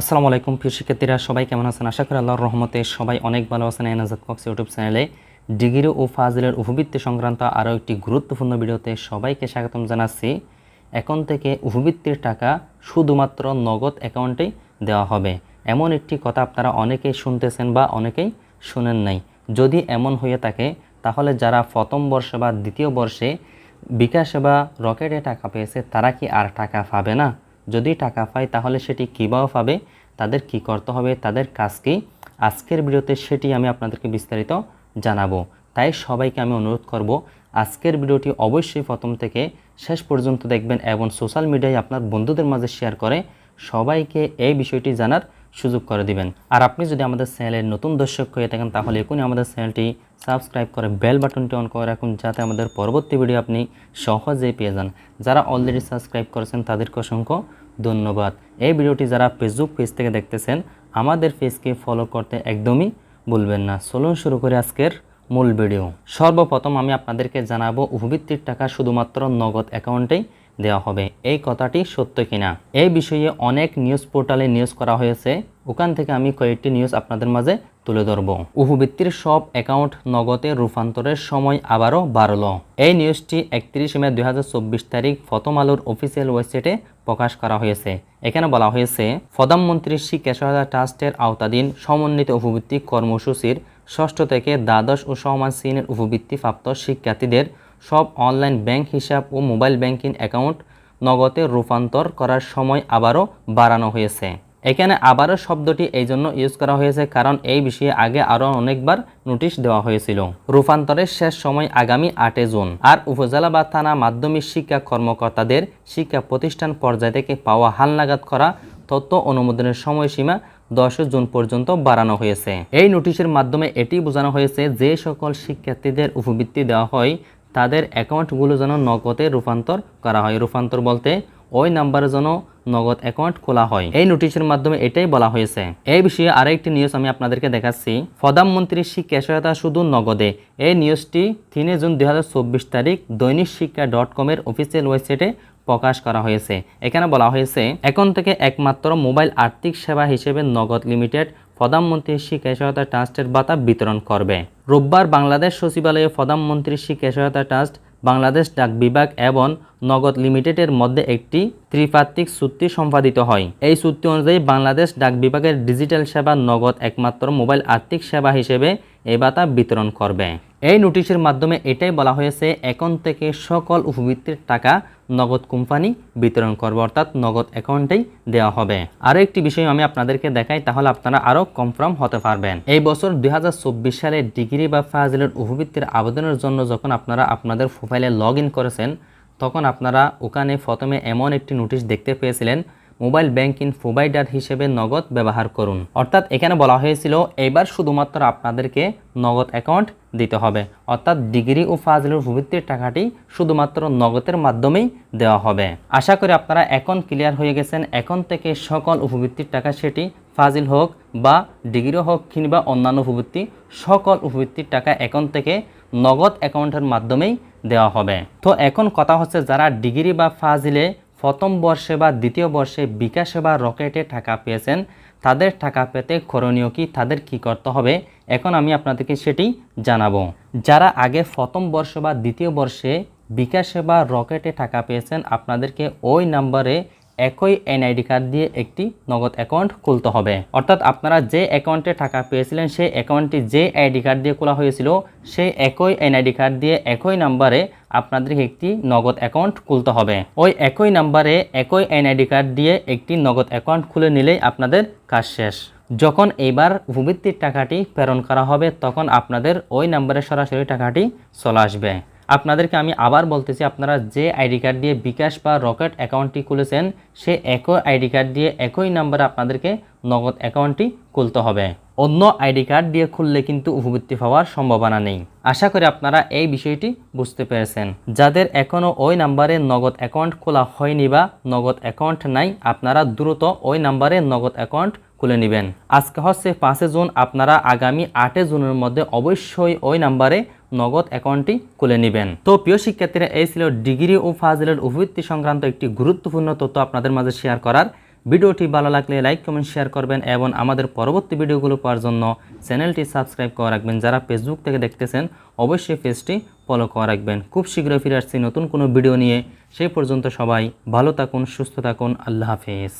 আসসালামু আলাইকুম, প্রিয় শিক্ষার্থীরা, সবাই কেমন আছেন? আশা করি আল্লাহর রহমতে সবাই অনেক ভালো আছেন এনাজাদ কক্স ইউটিউব চ্যানেলে। ডিগ্রি ও ফাজিলের উপবৃত্তি সংক্রান্ত আরও একটি গুরুত্বপূর্ণ ভিডিওতে সবাইকে স্বাগতম জানাচ্ছি। এখন থেকে উপবৃত্তির টাকা শুধুমাত্র নগদ অ্যাকাউন্টে দেওয়া হবে। এমন একটি কথা আপনারা অনেকেই শুনতেছেন বা অনেকেই শুনেন নাই। যদি এমন হয়ে থাকে, তাহলে যারা প্রথম বর্ষে বা দ্বিতীয় বর্ষে বিকাশ বা রকেটে টাকা পেয়েছে, তারা কি আর টাকা পাবে না? যদি টাকা পায়, তাহলে সেটি কীভাবে পাবে, তাদের কি করতে হবে, তাদের কাজ কি? আজকের ভিডিওতে সেটি আমি আপনাদেরকে বিস্তারিত জানাব। তাই সবাইকে আমি অনুরোধ করব, আজকের ভিডিওটি অবশ্যই প্রথম থেকে শেষ পর্যন্ত দেখবেন এবং সোশ্যাল মিডিয়ায় আপনার বন্ধুদের মাঝে শেয়ার করে সবাইকে এই বিষয়টি জানার সুযোগ করে দিবেন। আর আপনি যদি আমাদের চ্যানেলের নতুন দর্শক হয়ে থাকেন, তাহলে এখনই আমাদের চ্যানেলটি সাবস্ক্রাইব করে বেল বাটনটি অন করে রাখুন, যাতে আমাদের পরবর্তী ভিডিও আপনি সহজেই পেয়ে যান। যারা অলরেডি সাবস্ক্রাইব করেছেন, তাদেরকে অসংখ্য ধন্যবাদ। এই ভিডিওটি যারা ফেসবুক পেজ থেকে দেখতেছেন, আমাদের পেজকে ফলো করতে একদমই ভুলবেন না। চলুন শুরু করে আজকের মূল ভিডিও। সর্বপ্রথম আমি আপনাদেরকে জানাব উপবৃত্তির টাকা শুধুমাত্র নগদ অ্যাকাউন্টেই দেওয়া হবে। এই কথাটি সত্য কিনা? এই বিষয়ে অনেক নিউজ পোর্টালে নিউজ করা হয়েছে। ওখান থেকে আমি কয়েকটি নিউজ আপনাদের মাঝে তুলে ধরব। উপবৃত্তির সব অ্যাকাউন্ট নগদে রূপান্তরের সময় আবারও বাড়ল। এই নিউজটি একত্রিশ মে দুই তারিখ প্রথম আলোর অফিসিয়াল ওয়েবসাইটে প্রকাশ করা হয়েছে। এখানে বলা হয়েছে, প্রধানমন্ত্রী শিক্ষা সহায়তা ট্রাস্টের আওতাধীন সমন্বিত উপবৃত্তি কর্মসূচির ষষ্ঠ থেকে দ্বাদশ ও সমান শ্রেণির উপবৃত্তি প্রাপ্ত শিক্ষার্থীদের সব অনলাইন ব্যাংক হিসাব ও মোবাইল ব্যাংকিং অ্যাকাউন্ট নগদে রূপান্তর করার সময় আবারও বাড়ানো হয়েছে। এখানে আবারও শব্দটি এই জন্য ইউজ করা হয়েছে কারণ এই বিষয়ে আগে আরও অনেকবার নোটিশ দেওয়া হয়েছিল। রূপান্তরের শেষ সময় আগামী আটে জুন। আর উপজেলা বা থানা মাধ্যমিক শিক্ষা কর্মকর্তাদের শিক্ষা প্রতিষ্ঠান পর্যায় থেকে পাওয়া হালনাগাদ করা তথ্য অনুমোদনের সময়সীমা দশ জুন পর্যন্ত বাড়ানো হয়েছে। এই নোটিশের মাধ্যমে এটি বোঝানো হয়েছে যে সকল শিক্ষার্থীদের উপবৃত্তি দেওয়া হয় তাদের অ্যাকাউন্টগুলো যেন নগদে রূপান্তর করা হয়। রূপান্তর বলতে ওই নাম্বারের যেন নগদ অ্যাকাউন্ট খোলা হয়। এই নোটিশের মাধ্যমে এটাই বলা হয়েছে। এই বিষয়ে আরেকটি নিউজ আমি আপনাদেরকে দেখাচ্ছি। প্রধানমন্ত্রী শিক্ষা সহায়তা শুধু নগদে। এই নিউজটি তিনে জুন দুই হাজার চব্বিশ তারিখ দৈনিক শিক্ষা ডট কমের অফিসিয়াল ওয়েবসাইটে প্রকাশ করা হয়েছে। এখানে বলা হয়েছে, এখন থেকে একমাত্র মোবাইল আর্থিক সেবা হিসেবে নগদ লিমিটেড প্রধানমন্ত্রী শিক্ষা সহায়তা ট্রাস্টের বাতা বিতরণ করবে। রোববার বাংলাদেশ সচিবালয়ে প্রধানমন্ত্রী শিক্ষা সহায়তা ট্রাস্ট, বাংলাদেশ ডাক বিভাগ এবং নগদ লিমিটেডের মধ্যে একটি ত্রিপাত্রিক চুক্তি সম্পাদিত হয়। এই চুক্তি অনুযায়ী বাংলাদেশ ডাক বিভাগের ডিজিটাল সেবা নগদ একমাত্র মোবাইল আর্থিক সেবা হিসেবে এই ভাতা বিতরণ করবে। এই নোটিশের মাধ্যমে এটাই বলা হয়েছে, এখন থেকে সকল উপবৃত্তির টাকা নগদ কোম্পানি বিতরণ করবে, অর্থাৎ নগদ অ্যাকাউন্টেই দেওয়া হবে। আরও একটি বিষয় আমি আপনাদেরকে দেখাই, তাহলে আপনারা আরও কনফার্ম হতে পারবেন। এই বছর দুই হাজার চব্বিশ সালে ডিগ্রি বা ফাজিলের উপবৃত্তির আবেদনের জন্য যখন আপনারা আপনাদের প্রোফাইলে লগ করেছেন, তখন আপনারা ওখানে প্রথমে এমন একটি নোটিশ দেখতে পেয়েছিলেন মোবাইল ব্যাংকিং প্রোভাইডার হিসেবে নগদ ব্যবহার করুন। অর্থাৎ এখানে বলা হয়েছিল এবার শুধুমাত্র আপনাদেরকে নগদ অ্যাকাউন্ট দিতে হবে। অর্থাৎ ডিগ্রি ও ফাজিলের প্রবৃত্তির টাকাটি শুধুমাত্র নগদের মাধ্যমেই দেওয়া হবে। আশা করি আপনারা এখন ক্লিয়ার হয়ে গেছেন। এখন থেকে সকল উপবৃত্তির টাকা সেটি ফাজিল হোক বা ডিগ্রি হোক কিংবা অন্যান্য উপবৃত্তি, সকল উপবৃত্তির টাকা এখন থেকে নগদ অ্যাকাউন্টের মাধ্যমেই দেওয়া হবে। তো এখন কথা হচ্ছে, যারা ডিগ্রি বা ফাজিলে প্রথম বর্ষে বা দ্বিতীয় বর্ষে বিকাশে বা রকেটে টাকা পেয়েছেন, তাদের টাকা পেতে করণীয় কি, তাদের কি করতে হবে, এখন আমি আপনাদেরকে সেটি জানাব। যারা আগে প্রথম বর্ষ বা দ্বিতীয় বর্ষে বিকাশে বা রকেটে টাকা পেয়েছেন, আপনাদেরকে ওই নাম্বারে একই এনআইডি কার্ড দিয়ে একটি নগদ অ্যাকাউন্ট খুলতে হবে। অর্থাৎ আপনারা যে অ্যাকাউন্টে টাকা পেয়েছিলেন, সেই অ্যাকাউন্টটি যে আইডি কার্ড দিয়ে খোলা হয়েছিল, সেই একই এনআইডি কার্ড দিয়ে একই নাম্বারে আপনাদেরকে একটি নগদ অ্যাকাউন্ট খুলতে হবে। ওই একই নাম্বারে একই এনআইডি কার্ড দিয়ে একটি নগদ অ্যাকাউন্ট খুলে নিলেই আপনাদের কাজ শেষ। যখন এইবার উপবৃত্তির টাকাটি প্রেরণ করা হবে, তখন আপনাদের ওই নাম্বারে সরাসরি টাকাটি চলে আসবে। আপনাদেরকে আমি আবার বলতেছি, আপনারা যে আইডি কার্ড দিয়ে বিকাশ বা রকেট অ্যাকাউন্টটি খুলেছেন, সে একই আইডি কার্ড দিয়ে একই নাম্বারে আপনাদেরকে নগদ অ্যাকাউন্টটি খুলতে হবে। অন্য আইডি কার্ড দিয়ে খুললে কিন্তু উপবৃত্তি পাওয়ার সম্ভাবনা নেই। আশা করি আপনারা এই বিষয়টি বুঝতে পেরেছেন। যাদের এখনও ওই নাম্বারে নগদ অ্যাকাউন্ট খোলা হয়নি বা নগদ অ্যাকাউন্ট নাই, আপনারা দ্রুত ওই নাম্বারে নগদ অ্যাকাউন্ট খুলে নেবেন। আজকে হচ্ছে পাঁচে জুন, আপনারা আগামী আটে জুনের মধ্যে অবশ্যই ওই নাম্বারে নগদ অ্যাকাউন্টটি খুলে নেবেন। তো প্রিয় শিক্ষার্থীরা, এই ছিল ডিগ্রি ও ফাজিলের উপবৃত্তি সংক্রান্ত একটি গুরুত্বপূর্ণ তথ্য আপনাদের মাঝে শেয়ার করার। ভিডিওটি ভালো লাগলে লাইক, কমেন্ট, শেয়ার করবেন এবং আমাদের পরবর্তী ভিডিওগুলো পাওয়ার জন্য চ্যানেলটি সাবস্ক্রাইব করে রাখবেন। যারা ফেসবুক থেকে দেখতেছেন, অবশ্যই পেজটি ফলো করে রাখবেন। খুব শীঘ্রই ফিরে আসছি নতুন কোনো ভিডিও নিয়ে। সেই পর্যন্ত সবাই ভালো থাকুন, সুস্থ থাকুন। আল্লাহ হাফেজ।